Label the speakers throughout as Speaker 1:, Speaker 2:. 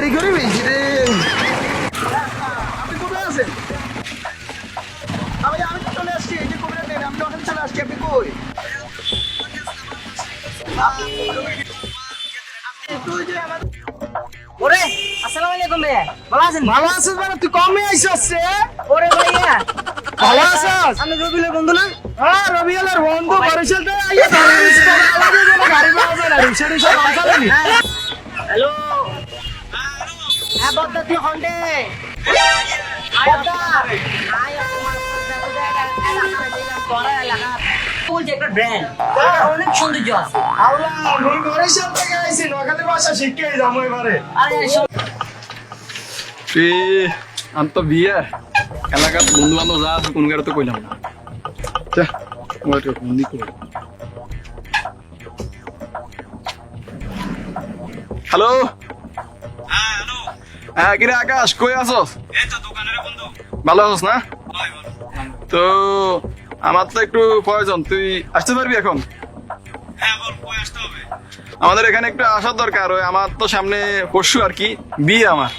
Speaker 1: দেরি করে বেশি রে আপনি কোথায় আছেন? আমি আমি তো চলে আসছি এই যে কুমিরের ট্রেন আমি ওখানে চলে আসছি আপনি কই? একটু ওই যে আমার-
Speaker 2: ওরে আসসালামু আলাইকুম ভাইয়া ভালো আছেন?
Speaker 1: ভালো আছিস মানে তুই কমে আইসস রে।
Speaker 2: ওরে ভাইয়া।
Speaker 1: ভালো আছিস?
Speaker 2: আমি রবিলের বন্ধু না?
Speaker 1: হ্যাঁ রবিউলের বন্ধু বরিশাল থেকে আইয়া ধরে রিক্সা গাড়ি পাওয়া যায় না রিক্সা রিক্সা
Speaker 2: হ্যালো হ্যাঁ। বদ্দা তুই হন্ডে অনেক সৌন্দর্য আছে
Speaker 1: আমি
Speaker 3: তো বিয়ে। এলাকার বন্ধু বান্ধব যা আছে কোন গাড়ি তো কইলাম না বন্দি করে হ্যালো হ্যাঁ কিরে আকাশ কই আছস? ভালো আছস না? তো আমার তো একটু প্রয়োজন তুই আসতে পারবি এখন? আমাদের এখানে একটু আসার দরকার ওই আমার তো সামনে পরশু আর কি বিয়ে আমার।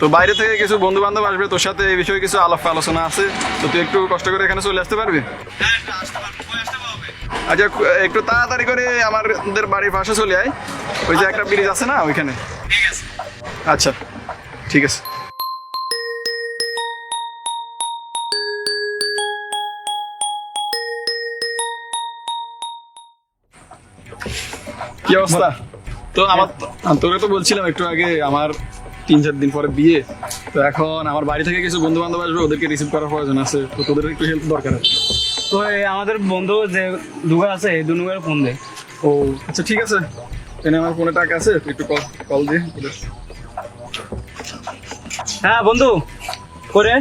Speaker 3: তো বাইরে থেকে কিছু বন্ধু বান্ধব আসবে তোর সাথে এই বিষয়ে কিছু আলাপ আলোচনা আছে তো তুই একটু কষ্ট করে এখানে চলে আসতে পারবি? আচ্ছা একটু তাড়াতাড়ি করে আমাদের বাড়ির পাশে চলে আয় ওই যে একটা ব্রিজ আছে না ওইখানে। আচ্ছা ঠিক আছে। কি অবস্থা? তো আমার তোকে তো বলছিলাম একটু আগে আমার তিন চার দিন পরে বিয়ে। তো এখন আমার বাড়ি থেকে কিছু বন্ধু বান্ধব আসবে ওদেরকে রিসিভ করার প্রয়োজন আছে। তো তোদের একটু হেল্প দরকার আছে।
Speaker 4: তো আমাদের বন্ধু যে দুগা আছে এই দুনুগের ফোন দে।
Speaker 3: ও আচ্ছা ঠিক আছে। এনে আমার ফোনে টাকা আছে একটু কল কল দিয়ে।
Speaker 4: হ্যাঁ বন্ধু, করে।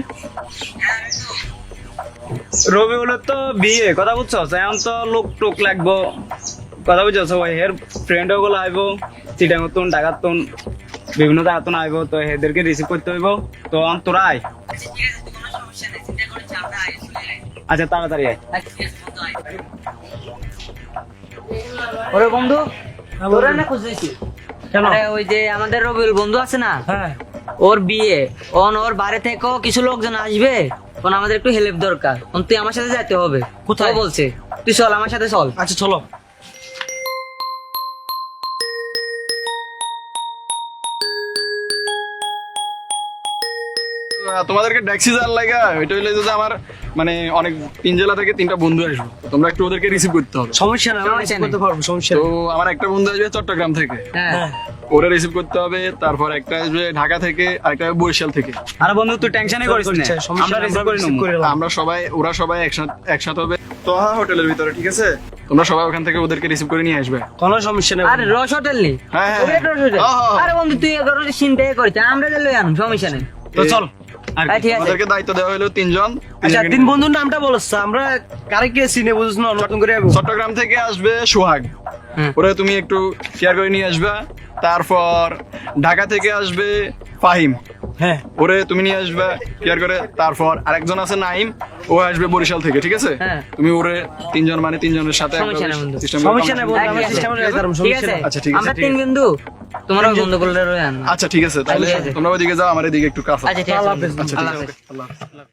Speaker 4: রবি হলো তো বিয়ে, কথা বুঝছ এখন তো লোক টোক লাগবো। কথা বুঝছ সবাই এর ফ্রেন্ডগুলো আইবো চিটাং তুন ঢাকার তুন বিভিন্ন জায়গা তুন আইবো তো এদেরকে রিসিভ করতে হইব। তো তোরা আয়। আচ্ছা তাড়াতাড়ি আয়।
Speaker 2: ওরে বন্ধু, তোরা না খুঁজেছি? আরে ওই যে আমাদের রবিউল বন্ধু আছে না?
Speaker 4: হ্যাঁ।
Speaker 2: ওর বিয়ে। অন ওর বাড়ি থেকেও কিছু লোকজন আসবে। কোন আমাদের একটু হেল্প দরকার। তুই আমার সাথে যেতে হবে।
Speaker 4: কোথায়?
Speaker 2: বলছে তুই চল আমার সাথে চল।
Speaker 4: আচ্ছা চলো।
Speaker 3: তোমাদেরকে ট্যাক্সি যাওয়ার লাগা এটা হইলে যে আমার মানে অনেক তিন জেলা থেকে তিনটা বন্ধু আসবে। তোমরা একটু ওদেরকে রিসিভ করতে হবে।
Speaker 4: সমস্যা না
Speaker 2: নেই।
Speaker 4: করতে পারব সমস্যা
Speaker 3: তো আমার একটা বন্ধু আসবে চট্টগ্রাম থেকে।
Speaker 2: হ্যাঁ।
Speaker 3: ওরা রিসিভ করতে হবে তারপর একটা আসবে ঢাকা থেকে আর একটা বরিশাল থেকে।
Speaker 4: আরে বন্ধু তুই টেনশনই করিস না। আমরা রিসিভ করে নেব।
Speaker 3: আমরা সবাই ওরা সবাই একসাথে একসাথে হবে। তোহা হোটেলের ভিতরে ঠিক আছে? তোমরা সবাই ওখান থেকে ওদেরকে রিসিভ করে নিয়ে আসবে।
Speaker 4: কোনো সমস্যা নেই
Speaker 2: আরে রস হোটেল নেই
Speaker 3: হ্যাঁ, হ্যাঁ,
Speaker 2: রস হোটেল।
Speaker 3: হ্যাঁ, হ্যাঁ, হ্যাঁ।
Speaker 2: আরে বন্ধু তুই এগারো চিন্তা করিস আমরা গেলে আনুন সমস্যা নেই।
Speaker 4: তো চল।
Speaker 2: ঠিক আছে।
Speaker 3: আমাদেরকে দায়িত্ব দেওয়া হলো তিনজন।
Speaker 4: আচ্ছা তিন বন্ধুর নামটা বলছ আমরা কারে কে চিনে বুঝছ না নতুন করে
Speaker 3: চট্টগ্রাম থেকে আসবে সোহাগ। ওরা তুমি একটু শেয়ার করে নিয়ে আসবে। তারপর ঢাকা থেকে আসবে ফাহিম।
Speaker 4: হ্যাঁ।
Speaker 3: ওরে তুমি নিয়ে আসবে কেয়ার করে? তারপর আরেকজন আছে নাইম ও আসবে বরিশাল থেকে ঠিক আছে?
Speaker 2: হ্যাঁ।
Speaker 3: তুমি ওরে তিনজন মানে তিনজনের সাথে
Speaker 2: সমস্যা নেই বন্ধু।
Speaker 4: আমরা। সিস্টেমে
Speaker 2: ঠিক আছে।
Speaker 3: আচ্ছা, ঠিক আছে,
Speaker 2: আমরা তিন বিন্দু তোমরা বন্ধু করলে রয়ে আনো
Speaker 3: আচ্ছা ঠিক আছে তাহলে তোমরা ওইদিকে যাও আমার এদিকে একটু কাজ
Speaker 2: আচ্ছা ঠিক আছে।
Speaker 4: আল্লাহ হাফেজ।
Speaker 3: আচ্ছা
Speaker 2: আল্লাহ হাফেজ।
Speaker 3: আল্লাহ হাফেজ।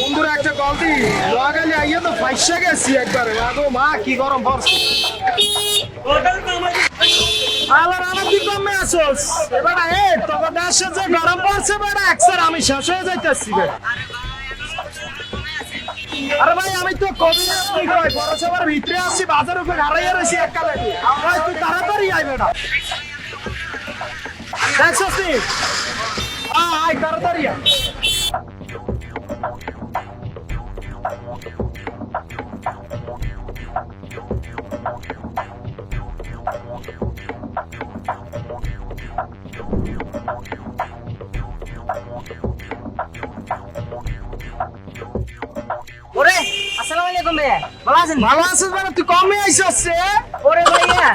Speaker 1: বন্ধুরা একটা গলতি। নোয়াখালী আইয়া তো ফাইসা গেছি একবারে। মা গো মা কি গরম পড়ছে। আবার আমার কি কমে আসোস। যে গরম পড়ছে বেড়া একসার আমি শেষ হয়ে যাইতেছি বেড়া আরে ভাই, আমি তো কবি কই পৌরসভার ভিতরে আছি, বাজার উপরে হারাইয়া রয়েছি এককালে তুই তাড়াতাড়ি আই বেড়া দেখছিস আয়, তাড়াতাড়ি আয়।
Speaker 2: ভালো আছেন?
Speaker 1: ভালো আছিস মানে তুই কমে আইসস
Speaker 2: ওরে ভাইয়া।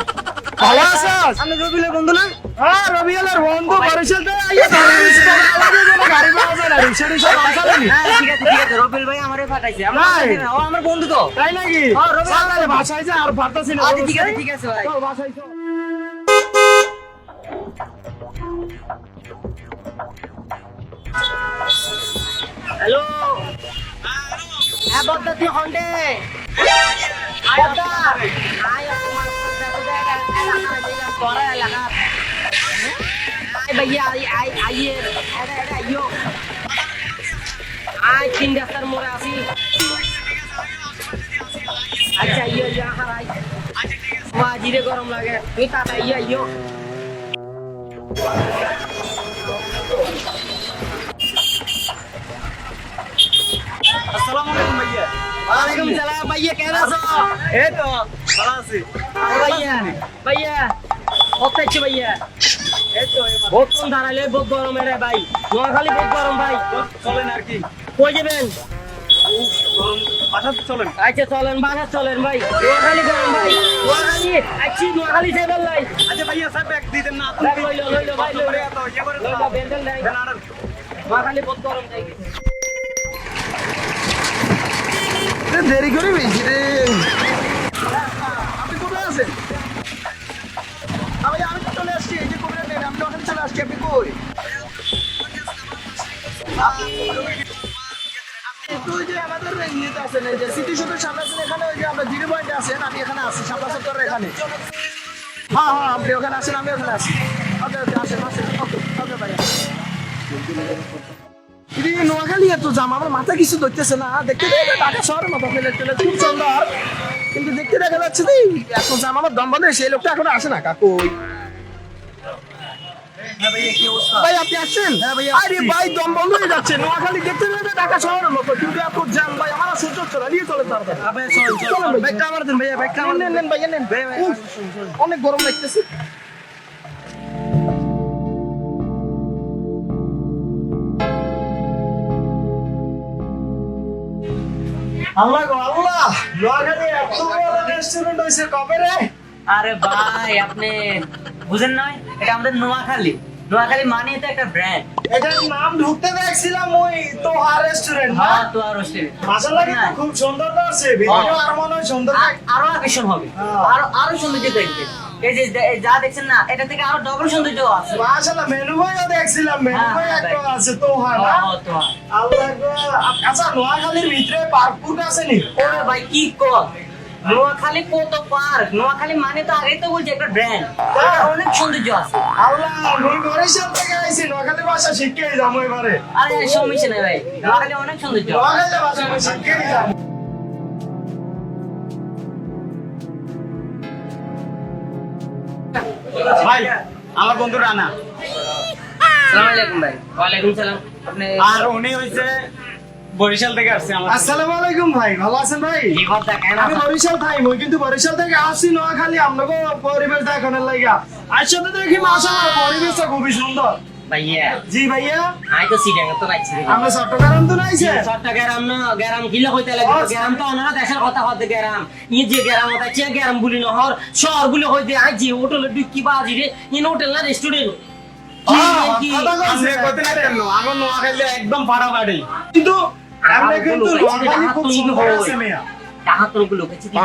Speaker 1: ভালো আছিস?
Speaker 2: আমি রবিলের বন্ধু না?
Speaker 1: হ্যাঁ রবিলের বন্ধু বরিশাল থেকে আইয়া ধরে রয়েছে তো আলাদা কোনো গাড়ি পাওয়া যায় না রিকশা রিকশা পাওয়া যায় না
Speaker 2: হ্যাঁ ঠিক আছে ঠিক আছে রবিল ভাই আমারে পাঠাইছে। আমার ও আমার বন্ধু তো।
Speaker 1: তাই নাকি?
Speaker 2: হ্যাঁ,
Speaker 1: রবিল তাহলে যা আর পারতাছি না।
Speaker 2: আচ্ছা ঠিক আছে ঠিক আছে ভাই।
Speaker 1: চল বাসায়
Speaker 2: হ্যাঁ বদ্দা তুই হন্ডে বদ্দা আয় তোমার বদ্দা বদ্দা এলাকা দিলাম পরে এলাকা আয় ভাইয়া আই আই আইয়ে এটা এটা আইও আয় তিন রাস্তার
Speaker 4: ভাইয়া
Speaker 2: কেমন আছো?
Speaker 4: এই তো ভালো আছি।
Speaker 2: ভাইয়া ভাইয়া আছে ভাইয়া?
Speaker 4: এই তো
Speaker 2: বহুত কোন দাঁড়ালে বহুত গরম রে ভাই নোয়াখালী বহুত গরম ভাই।
Speaker 4: চলেন আর কি।
Speaker 2: কই যাবেন?
Speaker 4: চলেন
Speaker 2: আচ্ছা চলেন বাসা চলেন ভাই। নোয়াখালী গরম ভাই নোয়াখালী আচ্ছি নোয়াখালী যাবেন লাই
Speaker 4: আচ্ছা ভাইয়া সাহেব এক দিতেন না
Speaker 2: ব্যাগ লইলো লইলো ভাই লইলো। বেন্ডেল নাই। নোয়াখালী বহুত গরম যাই
Speaker 1: দেরি করে বেশি রে আপনি কোথায় আছেন? আমি চলে আসছি, এই যে কোথায় নেন ওখানে চলে আসছি, আপনি কই? একটু যে আমাদের ইয়েতে যে সিটি শপের সামনে এখানে ওই যে আমরা জিরো পয়েন্টে আমি এখানে আছি সত্তরের এখানে। হ্যাঁ হ্যাঁ আপনি ওখানে আসেন আমি ওখানে আছি। ওকে ওকে, আসেন ওকে ওকে ভাই ఇది নোয়াখালী এত জাম আমার মাথা কিছু ধরতেছে না। দেখতে ঢাকা শহরের মতো ফেলে ফেলে খুব সুন্দর কিন্তু দেখতে দেখা যাচ্ছে যে এত জাম আমার দম বন্ধ সেই লোকটা এখনও আসে না কাকু। ভাই আপনি আসছেন? আরে ভাই দম বন্ধ হয়ে যাচ্ছে। নোয়াখালী দেখতে দেখতে ঢাকা শহরের মতো কিন্তু এত জ্যাম ভাই আমার সহ্য হচ্ছে না নিয়ে চলে তাড়াতাড়ি চলেন ভাই।
Speaker 4: আমার দেন আমার
Speaker 1: নেন নেন উফ, অনেক গরম লাগতেছে। আল্লাহ গো আল্লাহ। নোয়াখালী এত বড় রেস্টুরেন্ট হয়েছে কবে রে?
Speaker 2: আরে ভাই আপনি বুঝেন নয় এটা আমাদের নোয়াখালী। নোয়াখালী মানে তো একটা ব্র্যান্ড
Speaker 1: এটার নাম ঢুকতে দেখছিলাম ওই তোহার রেস্টুরেন্ট না?
Speaker 2: হ্যাঁ তো আর হোস্টেল
Speaker 1: মাসাল্লাহ কিন্তু খুব সুন্দর তো আছে ভিডিও আর মনে হয় সুন্দর
Speaker 2: আরও আকর্ষণ হবে।
Speaker 1: হ্যাঁ।
Speaker 2: আরও আরও সৌন্দর্য দেখবে এই যে যা দেখছেন না এটা থেকে আরও ডবল সৌন্দর্য আছে।
Speaker 1: মাসাল্লাহ মেনু বইও দেখছিলাম মেনু
Speaker 2: হ্যাঁ, হ্যাঁ,
Speaker 1: একটা আছে তোহার না?
Speaker 2: ও, তো আর।
Speaker 1: আল্লাহ আচ্ছা নোয়াখালীর ভিতরে পার্কপুর আছে নি?
Speaker 2: ওরে ভাই কি কর? নোয়াখালী কত পার্ক নোয়াখালী মানে তো আগেই তো বলছি একটা ব্র্যান্ড অনেক সৌন্দর্য আছে।
Speaker 1: আল্লাহ আমি বরিশাল থেকে আইছি নোয়াখালী ভাষা শিখে যাব এবারে।
Speaker 2: আরে সমস্যা নেই ভাই। নোয়াখালী অনেক সৌন্দর্য।
Speaker 1: নোয়াখালী ভাষা শিখে যাব।
Speaker 4: ভাই আমার বন্ধু রানা।
Speaker 2: সালাম আলাইকুম ভাই। ওয়ালাইকুম সালাম। আপনি
Speaker 4: আর উনি হইছে বরিশাল থেকে আসছে
Speaker 1: আসসালামু আলাইকুম ভাই ভালো আছেন ভাই? আমি বরিশাল থাই মই কিন্তু বরিশাল থেকে আসছি নোয়াখালী আপনাকে পরিবেশ দেখানোর লাগা। আসলে দেখি মাসা পরিবেশটা খুবই সুন্দর।
Speaker 2: ভাইয়া।
Speaker 1: জি ভাইয়া।
Speaker 2: আমি তো সিডিয়াঙ্গা তো পাইছি
Speaker 1: আমরা চট্টগ্রাম তো নাইছে।
Speaker 2: সরটা গ্যারাম না গ্যারাম কিলো হইতে লাগে গ্যারাম তো অনারা দেশের কথা হতে গ্যারাম। ই যে গ্যারাম হতা চে গ্যারাম বুলি নহর শহর বুলি হইতে আই যে হোটেলে ঢুকি বাজি রে ইন হোটেল না রেস্টুরেন্ট
Speaker 4: একদম ফাড়াফাড়ি
Speaker 1: কিন্তু আমরা কিন্তু নোয়াখালী খুব সুন্দর। আছে মেয়া।
Speaker 2: টাকা তো গুলো কেছি দি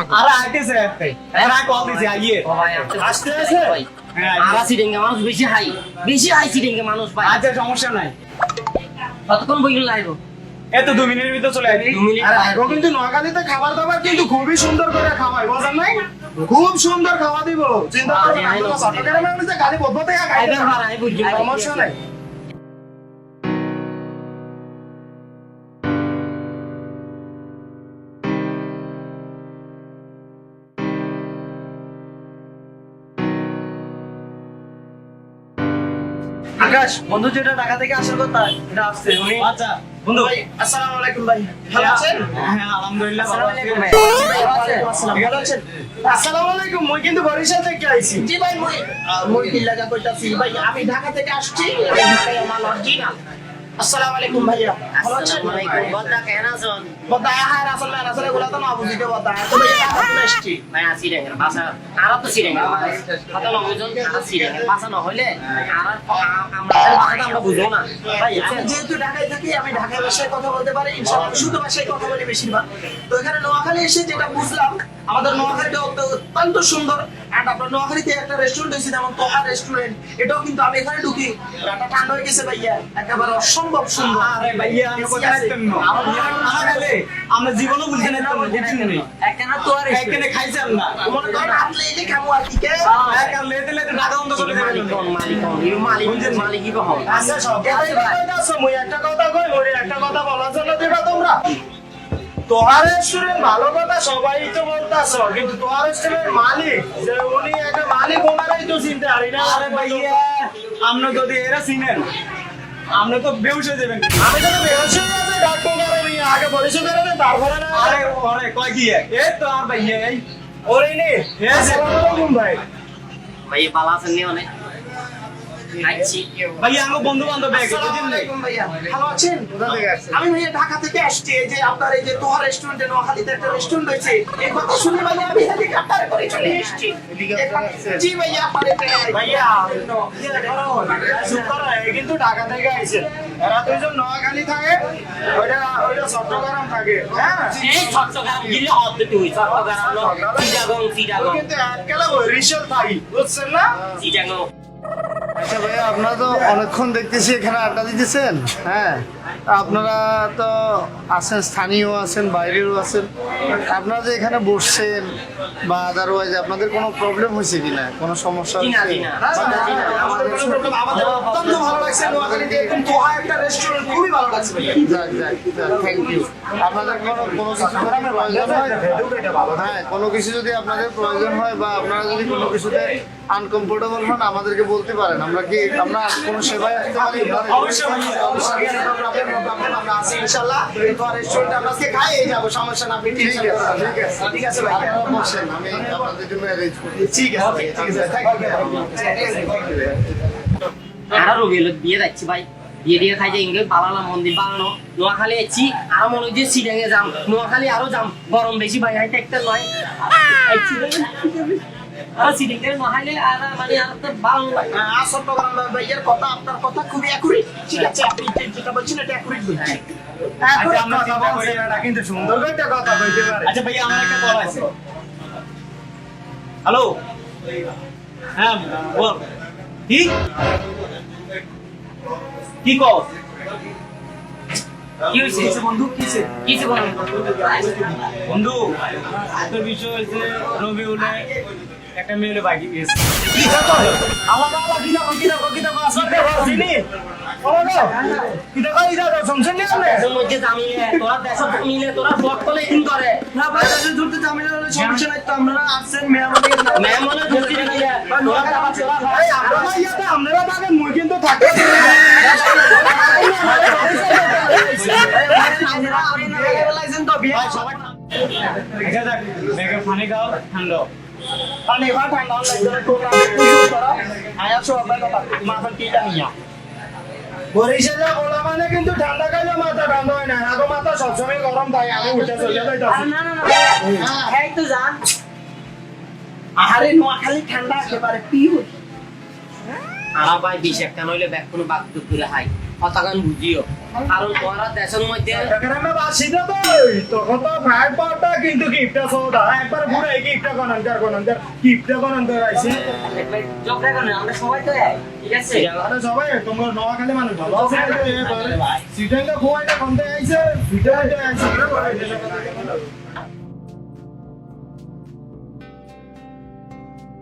Speaker 4: আর? হ্যাঁ,
Speaker 2: আরা সিডিয়াঙ্গা মানুষ বেশি হাই। বেশি হাই সিডেঙ্গা মানুষ ভাই
Speaker 4: আচ্ছা সমস্যা নাই।
Speaker 2: কতক্ষণ বইগুলো লাইব?
Speaker 4: এত দু মিনিটের ভিতর চলে আসি।
Speaker 2: দু মিনিট।
Speaker 1: আর আগেও কিন্তু নোয়াখালীতে খাবার দাবার কিন্তু খুবই সুন্দর করে খাওয়াই বোঝেন নাই? খুব সুন্দর খাওয়া দিব। চিন্তা করবেন
Speaker 2: আই
Speaker 1: চট্টগ্রামে গাড়ি।
Speaker 2: ভাড়া
Speaker 1: সমস্যা নাই।
Speaker 4: আকাশ বন্ধু যেটা ঢাকা থেকে আসার কথা এটা আসছে। উনি আচ্ছা বন্ধু।
Speaker 1: ভাই আসসালামু আলাইকুম ভাই। ভালো আছেন?
Speaker 4: হ্যাঁ আলহামদুলিল্লাহ ভালো আছি।
Speaker 2: ভাই।
Speaker 1: ভালো আছেন? আসসালামু আলাইকুম মই কিন্তু বরিশাল থেকে আইছি।
Speaker 5: জি ভাই মই মই কি লাগা কইতাছি ভাই আমি ঢাকা থেকে আসছি ঢাকায় আমার অরিজিনাল
Speaker 1: আসসালামু আলাইকুম ভাইয়া। ভালো আছেন?
Speaker 2: আলাইকুম। বদ্দা কেন আছেন?
Speaker 1: বদা হ্যাঁ আসলে আসলে এগুলো তো না বুঝিতে বদা তো ভাইয়া আপনি এসছি
Speaker 2: ভাই আসি রেঙ্গের বাসা আর তো সিরেঙ্গের কথা না বুঝুন আর সিরেঙ্গের বাসা না হইলে আর আমরা বাসাটা আমরা বুঝব না। ভাই
Speaker 1: আমি যেহেতু ঢাকায় থাকি আমি ঢাকায় ভাষায় কথা বলতে পারি ইনশাআল্লাহ। শুদ্ধ ভাষায় কথা বলি বেশিরভাগ। তো এখানে নোয়াখালী এসে যেটা বুঝলাম আমাদের নোয়াখালীটা অত- অত্যন্ত সুন্দর এন্ড আপনার নোয়াখালীতে একটা রেস্টুরেন্ট হয়েছে যেমন তোহা রেস্টুরেন্ট এটাও কিন্তু আমি এখানে ঢুকি। ঠান্ডা হয়ে গেছে ভাইয়া। একেবারে অসম্ভব সুন্দর।
Speaker 4: আরে ভাইয়া আমরা জীবনও বুঝতে না বুঝছেন নি?
Speaker 2: একখানা তো আর
Speaker 4: এখানে খাইছেন না।
Speaker 1: মনে করেন আপনি এই যে খামো আর কি কে?
Speaker 4: এক লেতে লেতে করে
Speaker 2: মালিক মালিক মালিক মালিক কি
Speaker 1: আচ্ছা সব মুই একটা কথা কই একটা কথা বলার জন্য দিবা তোমরা। তোহার রেস্টুরেন্ট ভালো কথা সবাই তো বলতাছ কিন্তু তোহার রেস্টুরেন্ট মালিক যে উনি একটা মালিক ওনারাই তো চিনতে পারি না।
Speaker 4: আরে ভাইয়া আপনি যদি এরা চিনেন আপনি তো বেউস হয়ে যাবেন।
Speaker 1: আমি তো হয়ে আগে করে তারপরে না।
Speaker 4: আরে ওরে কয় কি এই তো আর ভাইয়া এই।
Speaker 1: ওরে নে আসসালামু আলাইকুম ভাই।
Speaker 2: ভাই বালা আছেন নি অনেক?
Speaker 4: ভাইয়া আমার বন্ধু বান্ধব ব্যাগ
Speaker 1: আসসালামু
Speaker 4: বুঝলেন
Speaker 1: আলাইকুম ভাইয়া। ভালো আছেন? আমি ভাইয়া ঢাকা থেকে আসছি। এই যে আপনার এই যে তোহার রেস্টুরেন্টে নোয়াখালীতে একটা রেস্টুরেন্ট হয়েছে এই কথা শুনে ভাইয়া আমি হেলিকপ্টারে করে চলে এসেছি। জি ভাইয়া আপনার
Speaker 5: ভাইয়া কিন্তু ঢাকা থেকে আইছে। এরা দুইজন নোয়াখালী থাকে ওইটা ওইটা চট্টগ্রাম থাকে। হ্যাঁ?
Speaker 2: চট্টগ্রাম গিলে হতে তুই চট্টগ্রাম চিটাগং চিটাগং।
Speaker 5: কিন্তু এককালে বরিশাল থাকি বুঝছেন না?
Speaker 2: চিটাগং।
Speaker 6: আচ্ছা ভাইয়া আপনারা তো অনেকক্ষণ দেখতেছি এখানে আড্ডা দিতেছেন? হ্যাঁ। আপনারা তো আছেন স্থানীয় আছেন বাইরেও আছেন। আপনারা যে এখানে বসছেন বা আদারওয়াইজ আপনাদের কোনো প্রবলেম হয়েছে কিনা? কোনো সমস্যা
Speaker 2: না
Speaker 1: কোনো
Speaker 6: ইউ আপনাদের কোনো কোনো কিছু প্রয়োজন হয় হ্যাঁ কোনো কিছু যদি আপনাদের প্রয়োজন হয় বা আপনারা যদি কোনো কিছুতে আনকমফোর্টেবল হন আমাদেরকে বলতে পারেন। আমরা কি আমরা কোনো সেবায় আসতে পারি?
Speaker 1: অবশ্যই। কোনো আমরা আছি ইনশাআল্লাহ। এই তোহার আমরা আজকে খাইয়ে যাব, সমস্যা না, আপনি
Speaker 6: ঠিক আছে ঠিক আছে।
Speaker 1: ঠিক
Speaker 6: আপনারা বসেন আমি আপনাদের জন্য অ্যারেঞ্জ করি
Speaker 1: ঠিক আছে ঠিক আছে, thank you ভাইয়া।
Speaker 2: আর রবিল বিয়ে যাচ্ছি ভাই। বিয়ে দিয়ে খাই যে ইংরেজ বালালা মন্দির বানানো। নোয়াখালী এসছি আর মনে যাম। নোয়াখালী আরও যাম। গরম বেশি ভাই হাইতে একটা নয় আর মানে আর ভালো ভাই
Speaker 1: চট্টগ্রাম ভাইয়ার কথা, আপনার কথা খুবই accurate। ঠিক আছে, আপনি যেটা বলছেন এটা accurate বলছেন।
Speaker 5: আচ্ছা
Speaker 4: আচ্ছা ভাইয়া আমার একটা কল আছে। হ্যালো হ্যাঁ বল। কি? কি কল
Speaker 2: কি হয়েছে? বন্ধু কি হয়েছে কি বন্ধু
Speaker 4: বন্ধু একটা বিষয় হয়েছে রবি উলে একটা মেয়ে বাইকে গেছে
Speaker 5: আলাদা আলাদা কিনা কিনা কিনা আসলে চিনি? ওলো কিনা কই যা শুনছেন না আপনি?
Speaker 2: দেশের মধ্যে জামিলে তোরা দেশত মিলে তোরা বট তলে ইন করে।
Speaker 1: না ভাই, যদি ধরতে ঝামেলা হলে সমস্যা নাই তো, আপনারা আসছেন, মেহমানের নামে।
Speaker 2: মেহমানে ধরতে দিয়ে তোরা যাবা তোরা ভাই
Speaker 5: এই আপনারা ইয়াতে আপনারা থাকেন মুই কিন্তু থাকি।
Speaker 1: আপনারা আপনারা realize তো, বিয়ে
Speaker 4: আচ্ছা দেখ খাও ঠান্ডা।
Speaker 1: পানি খাওয়া ঠান্ডা একজনের টোকা কুচুর করা। আয়া সব আপনার কথা, মাথার টিটা নিয়া।
Speaker 5: বরিশালে বলা মানে কিন্তু ঠান্ডা কালে মাথা ঠান্ডা হয় না আগো মাথা সবসময় গরম তাই আমি উঠে চলে যাই
Speaker 2: না না না এই তো জান
Speaker 1: আহারে নোয়াখালী ঠান্ডা একেবারে পিওর
Speaker 2: আর ভাই বিশ একটা নইলে ব্যাগ কোনো বাদ করে হাই। কথাগান বুঝিও। কারণ তোরা দেশের মধ্যে
Speaker 5: এখানে বাসিতে তো তখন তো ফ্রাইড পাওয়ারটা কিন্তু গিফটটা সৌদা একবার ঘুরে গিফটটা কনন্টার কনন্টার গিফটটা কনন্টার আইছে
Speaker 2: ঝগড়া করে আমরা সবাই তো এক ঠিক আছে?
Speaker 5: আরে সবাই তোমার নোয়াখালী মানুষ ভালো আছে? সিজনটা খুব একটা কমতে আইছে। সিজনটা আইছে।